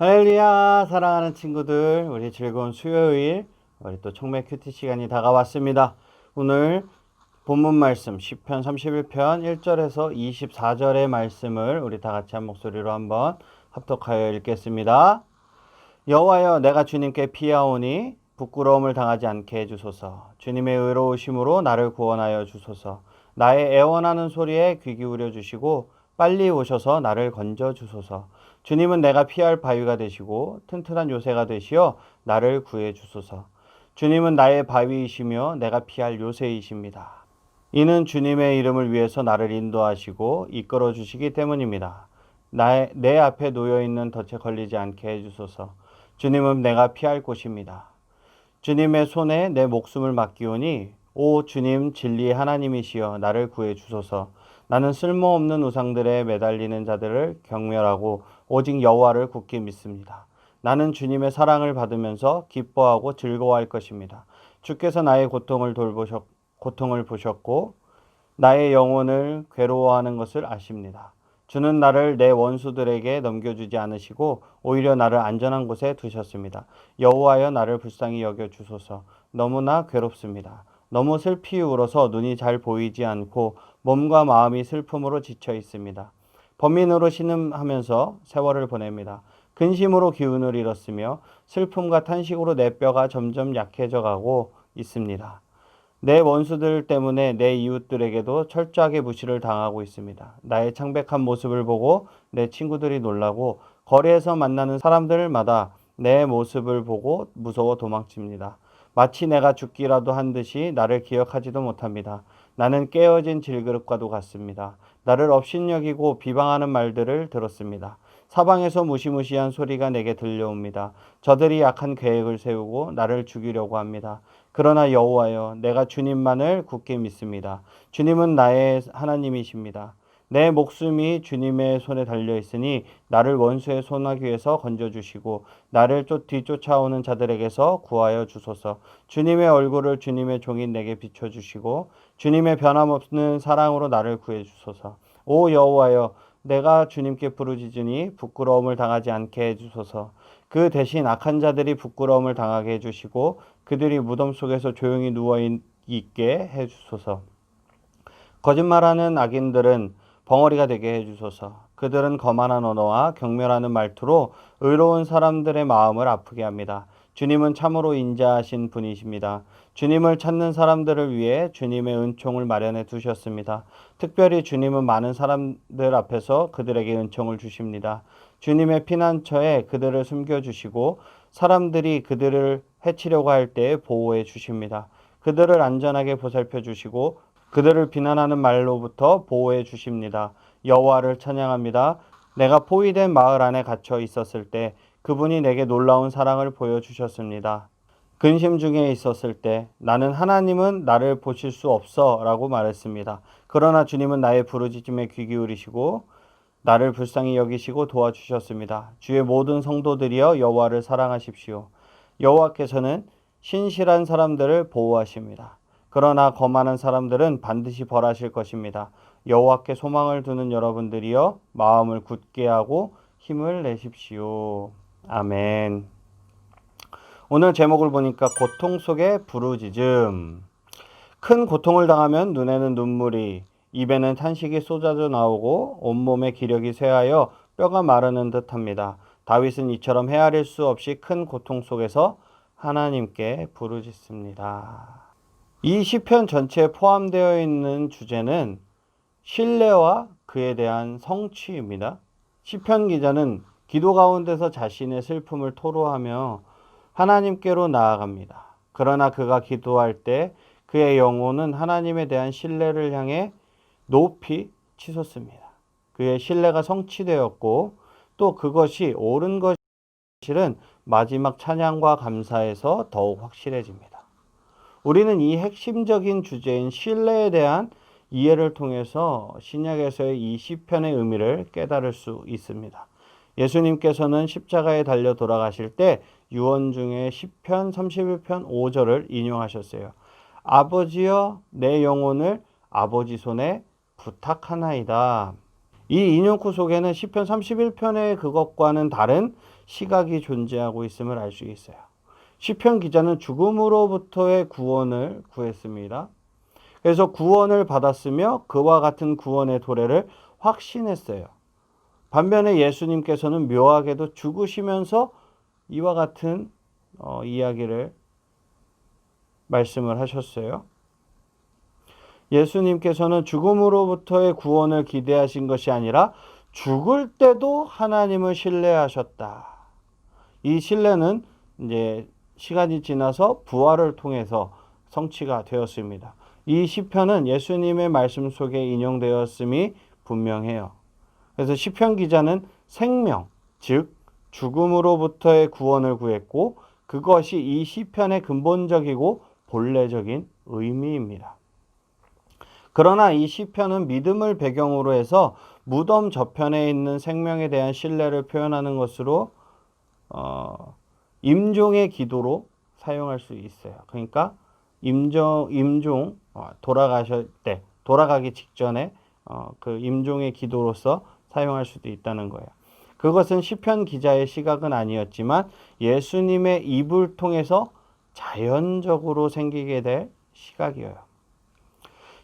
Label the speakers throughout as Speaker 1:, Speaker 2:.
Speaker 1: 할렐루야 사랑하는 친구들 우리 즐거운 수요일 우리 또 청매 큐티 시간이 다가왔습니다. 오늘 본문 말씀 10편 31편 1절에서 24절의 말씀을 우리 다 같이 한 목소리로 한번 합독하여 읽겠습니다. 여호와여 내가 주님께 피하오니 부끄러움을 당하지 않게 해주소서. 주님의 의로우심으로 나를 구원하여 주소서. 나의 애원하는 소리에 귀 기울여 주시고 빨리 오셔서 나를 건져 주소서 주님은 내가 피할 바위가 되시고 튼튼한 요새가 되시어 나를 구해 주소서. 주님은 나의 바위이시며 내가 피할 요새이십니다. 이는 주님의 이름을 위해서 나를 인도하시고 이끌어 주시기 때문입니다. 나의, 내 앞에 놓여 있는 덫에 걸리지 않게 해 주소서. 주님은 내가 피할 곳입니다. 주님의 손에 내 목숨을 맡기오니 오 주님 진리의 하나님이시여 나를 구해 주소서. 나는 쓸모없는 우상들에 매달리는 자들을 경멸하고 오직 여호와를 굳게 믿습니다. 나는 주님의 사랑을 받으면서 기뻐하고 즐거워할 것입니다. 주께서 나의 고통을 돌보셨 고통을 보셨고 나의 영혼을 괴로워하는 것을 아십니다. 주는 나를 내 원수들에게 넘겨주지 않으시고 오히려 나를 안전한 곳에 두셨습니다. 여호와여 나를 불쌍히 여겨 주소서. 너무나 괴롭습니다. 너무 슬피 울어서 눈이 잘 보이지 않고 몸과 마음이 슬픔으로 지쳐 있습니다. 범인으로 신음하면서 세월을 보냅니다. 근심으로 기운을 잃었으며 슬픔과 탄식으로 내 뼈가 점점 약해져 가고 있습니다. 내 원수들 때문에 내 이웃들에게도 철저하게 무시를 당하고 있습니다. 나의 창백한 모습을 보고 내 친구들이 놀라고 거리에서 만나는 사람들마다 내 모습을 보고 무서워 도망칩니다. 마치 내가 죽기라도 한 듯이 나를 기억하지도 못합니다. 나는 깨어진 질그릇과도 같습니다. 나를 업신여기고 비방하는 말들을 들었습니다. 사방에서 무시무시한 소리가 내게 들려옵니다. 저들이 약한 계획을 세우고 나를 죽이려고 합니다. 그러나 여호와여, 내가 주님만을 굳게 믿습니다. 주님은 나의 하나님이십니다. 내 목숨이 주님의 손에 달려 있으니 나를 원수의 손아귀에서 건져 주시고 나를 쫓 뒤쫓아오는 자들에게서 구하여 주소서. 주님의 얼굴을 주님의 종인 내게 비춰 주시고 주님의 변함없는 사랑으로 나를 구해 주소서. 오 여호와여 내가 주님께 부르짖으니 부끄러움을 당하지 않게 해 주소서. 그 대신 악한 자들이 부끄러움을 당하게 해 주시고 그들이 무덤 속에서 조용히 누워 있게 해 주소서. 거짓말하는 악인들은 벙어리가 되게 해주소서. 그들은 거만한 언어와 경멸하는 말투로 의로운 사람들의 마음을 아프게 합니다. 주님은 참으로 인자하신 분이십니다. 주님을 찾는 사람들을 위해 주님의 은총을 마련해 두셨습니다. 특별히 주님은 많은 사람들 앞에서 그들에게 은총을 주십니다. 주님의 피난처에 그들을 숨겨주시고 사람들이 그들을 해치려고 할 때 보호해 주십니다. 그들을 안전하게 보살펴 주시고 그들을 비난하는 말로부터 보호해 주십니다. 여호와를 찬양합니다. 내가 포위된 마을 안에 갇혀 있었을 때 그분이 내게 놀라운 사랑을 보여 주셨습니다. 근심 중에 있었을 때 나는 하나님은 나를 보실 수 없어 라고 말했습니다. 그러나 주님은 나의 부르짖음에 귀 기울이시고 나를 불쌍히 여기시고 도와주셨습니다. 주의 모든 성도들이여 여호와를 사랑하십시오. 여호와께서는 신실한 사람들을 보호하십니다. 그러나 거만한 사람들은 반드시 벌하실 것입니다. 여호와께 소망을 두는 여러분들이여 마음을 굳게 하고 힘을 내십시오. 아멘. 오늘 제목을 보니까 고통 속의 부르짖음. 큰 고통을 당하면 눈에는 눈물이, 입에는 탄식이 쏟아져 나오고 온몸에 기력이 쇠하여 뼈가 마르는 듯합니다. 다윗은 이처럼 헤아릴 수 없이 큰 고통 속에서 하나님께 부르짖습니다. 이 시편 전체에 포함되어 있는 주제는 신뢰와 그에 대한 성취입니다. 시편 기자는 기도 가운데서 자신의 슬픔을 토로하며 하나님께로 나아갑니다. 그러나 그가 기도할 때 그의 영혼은 하나님에 대한 신뢰를 향해 높이 치솟습니다. 그의 신뢰가 성취되었고 또 그것이 옳은 것실은 마지막 찬양과 감사에서 더욱 확실해집니다. 우리는 이 핵심적인 주제인 신뢰에 대한 이해를 통해서 신약에서의 이 시편의 의미를 깨달을 수 있습니다. 예수님께서는 십자가에 달려 돌아가실 때 유언 중에 시편 31편 5절을 인용하셨어요. 아버지여 내 영혼을 아버지 손에 부탁하나이다. 이 인용구 속에는 시편 31편의 그것과는 다른 시각이 존재하고 있음을 알 수 있어요. 시편 기자는 죽음으로부터의 구원을 구했습니다. 그래서 구원을 받았으며 그와 같은 구원의 도래를 확신했어요. 반면에 예수님께서는 묘하게도 죽으시면서 이와 같은 어, 이야기를 말씀을 하셨어요. 예수님께서는 죽음으로부터의 구원을 기대하신 것이 아니라 죽을 때도 하나님을 신뢰하셨다. 이 신뢰는 이제 시간이 지나서 부활을 통해서 성취가 되었습니다. 이 시편은 예수님의 말씀 속에 인용되었음이 분명해요. 그래서 시편 기자는 생명, 즉 죽음으로부터의 구원을 구했고 그것이 이 시편의 근본적이고 본래적인 의미입니다. 그러나 이 시편은 믿음을 배경으로 해서 무덤 저편에 있는 생명에 대한 신뢰를 표현하는 것으로 어, 임종의 기도로 사용할 수 있어요. 그러니까 임종 임종 어, 돌아가실 때 돌아가기 직전에 어, 그 임종의 기도로서 사용할 수도 있다는 거예요. 그것은 시편 기자의 시각은 아니었지만 예수님의 입을 통해서 자연적으로 생기게 될 시각이에요.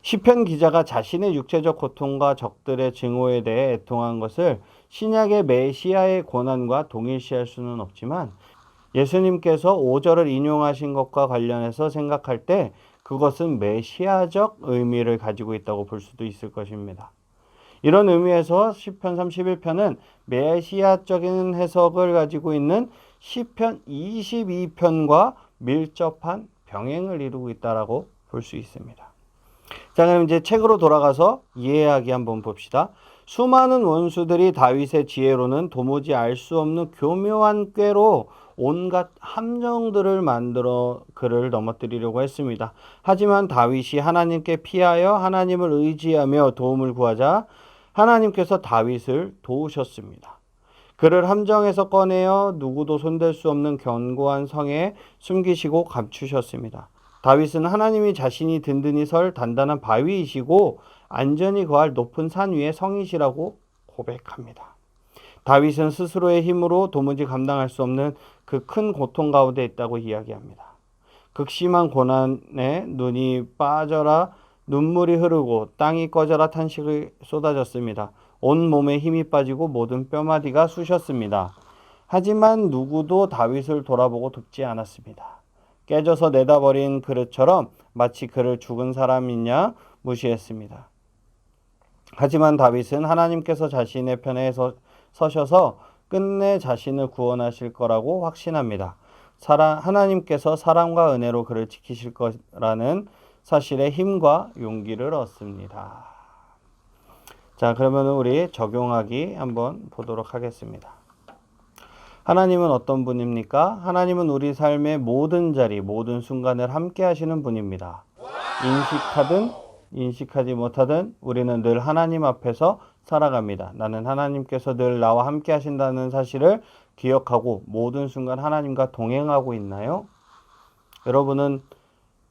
Speaker 1: 시편 기자가 자신의 육체적 고통과 적들의 증오에 대해 애통한 것을 신약의 메시아의 고난과 동일시할 수는 없지만 예수님께서 5절을 인용하신 것과 관련해서 생각할 때 그것은 메시아적 의미를 가지고 있다고 볼 수도 있을 것입니다. 이런 의미에서 시편 31편은 메시아적인 해석을 가지고 있는 시편 22편과 밀접한 병행을 이루고 있다라고 볼 수 있습니다. 자, 그럼 이제 책으로 돌아가서 이해하기 한번 봅시다. 수많은 원수들이 다윗의 지혜로는 도무지 알 수 없는 교묘한 꾀로 온갖 함정들을 만들어 그를 넘어뜨리려고 했습니다. 하지만 다윗이 하나님께 피하여 하나님을 의지하며 도움을 구하자 하나님께서 다윗을 도우셨습니다. 그를 함정에서 꺼내어 누구도 손댈 수 없는 견고한 성에 숨기시고 감추셨습니다. 다윗은 하나님이 자신이 든든히 설 단단한 바위이시고 안전히 거할 높은 산 위의 성이시라고 고백합니다. 다윗은 스스로의 힘으로 도무지 감당할 수 없는 그 큰 고통 가운데 있다고 이야기합니다. 극심한 고난에 눈이 빠져라 눈물이 흐르고 땅이 꺼져라 탄식이 쏟아졌습니다. 온 몸에 힘이 빠지고 모든 뼈마디가 쑤셨습니다. 하지만 누구도 다윗을 돌아보고 돕지 않았습니다. 깨져서 내다버린 그릇처럼 마치 그를 죽은 사람이냐 무시했습니다. 하지만 다윗은 하나님께서 자신의 편에 서, 서셔서 끝내 자신을 구원하실 거라고 확신합니다. 사랑, 하나님께서 사랑과 은혜로 그를 지키실 거라는 사실의 힘과 용기를 얻습니다. 자, 그러면 우리 적용하기 한번 보도록 하겠습니다. 하나님은 어떤 분입니까? 하나님은 우리 삶의 모든 자리, 모든 순간을 함께 하시는 분입니다. 인식하든 인식하지 못하든 우리는 늘 하나님 앞에서 살아갑니다. 나는 하나님께서 늘 나와 함께 하신다는 사실을 기억하고 모든 순간 하나님과 동행하고 있나요? 여러분은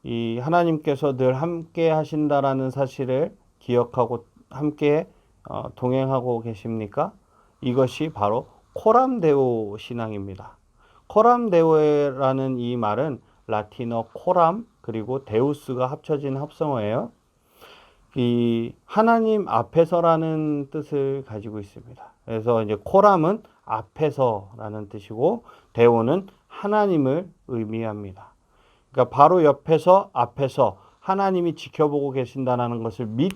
Speaker 1: 이 하나님께서 늘 함께 하신다라는 사실을 기억하고 함께 어, 동행하고 계십니까? 이것이 바로 코람데오 신앙입니다. 코람데오라는 이 말은 라틴어 코람 그리고 데우스가 합쳐진 합성어예요. 이 하나님 앞에서라는 뜻을 가지고 있습니다. 그래서 이제 코람은 앞에서라는 뜻이고 데오는 하나님을 의미합니다. 그러니까 바로 옆에서 앞에서 하나님이 지켜보고 계신다는 것을 믿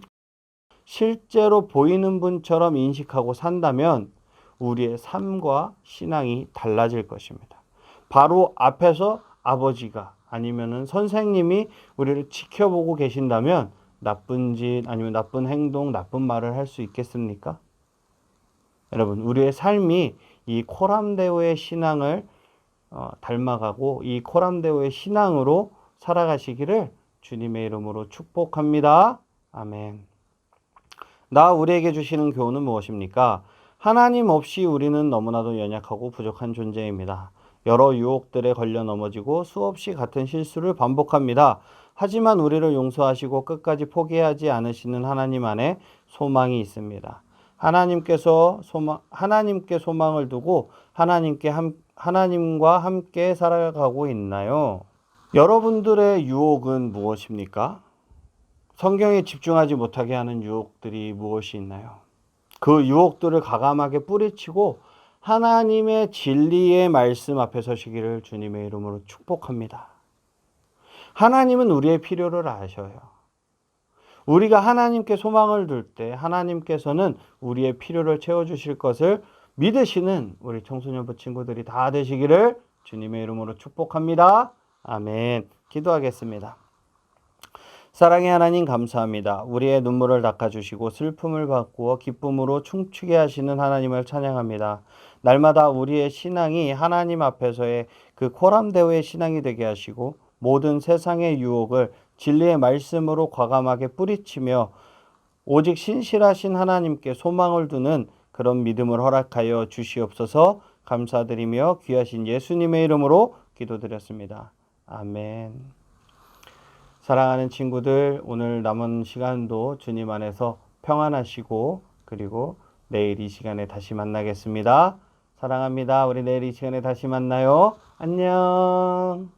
Speaker 1: 실제로 보이는 분처럼 인식하고 산다면 우리의 삶과 신앙이 달라질 것입니다. 바로 앞에서 아버지가 아니면은 선생님이 우리를 지켜보고 계신다면 나쁜 짓 아니면 나쁜 행동, 나쁜 말을 할 수 있겠습니까? 여러분, 우리의 삶이 이 코람데오의 신앙을 어, 닮아가고 이 코람데오의 신앙으로 살아가시기를 주님의 이름으로 축복합니다. 아멘. 나 우리에게 주시는 교훈은 무엇입니까? 하나님 없이 우리는 너무나도 연약하고 부족한 존재입니다. 여러 유혹들에 걸려 넘어지고 수없이 같은 실수를 반복합니다. 하지만 우리를 용서하시고 끝까지 포기하지 않으시는 하나님 안에 소망이 있습니다. 하나님께서 소망 하나님께 소망을 두고 하나님께 함, 하나님과 함께 살아가고 있나요? 여러분들의 유혹은 무엇입니까? 성경에 집중하지 못하게 하는 유혹들이 무엇이 있나요? 그 유혹들을 가감하게 뿌리치고 하나님의 진리의 말씀 앞에 서시기를 주님의 이름으로 축복합니다. 하나님은 우리의 필요를 아셔요. 우리가 하나님께 소망을 둘 때 하나님께서는 우리의 필요를 채워주실 것을 믿으시는 우리 청소년부 친구들이 다 되시기를 주님의 이름으로 축복합니다. 아멘. 기도하겠습니다. 사랑의 하나님 감사합니다. 우리의 눈물을 닦아주시고 슬픔을 바꾸어 기쁨으로 춤추게 하시는 하나님을 찬양합니다. 날마다 우리의 신앙이 하나님 앞에서의 그 코람대오의 신앙이 되게 하시고 모든 세상의 유혹을 진리의 말씀으로 과감하게 뿌리치며 오직 신실하신 하나님께 소망을 두는 그런 믿음을 허락하여 주시옵소서 감사드리며 귀하신 예수님의 이름으로 기도드렸습니다. 아멘. 사랑하는 친구들, 오늘 남은 시간도 주님 안에서 평안하시고, 그리고 내일 이 시간에 다시 만나겠습니다. 사랑합니다. 우리 내일 이 시간에 다시 만나요. 안녕.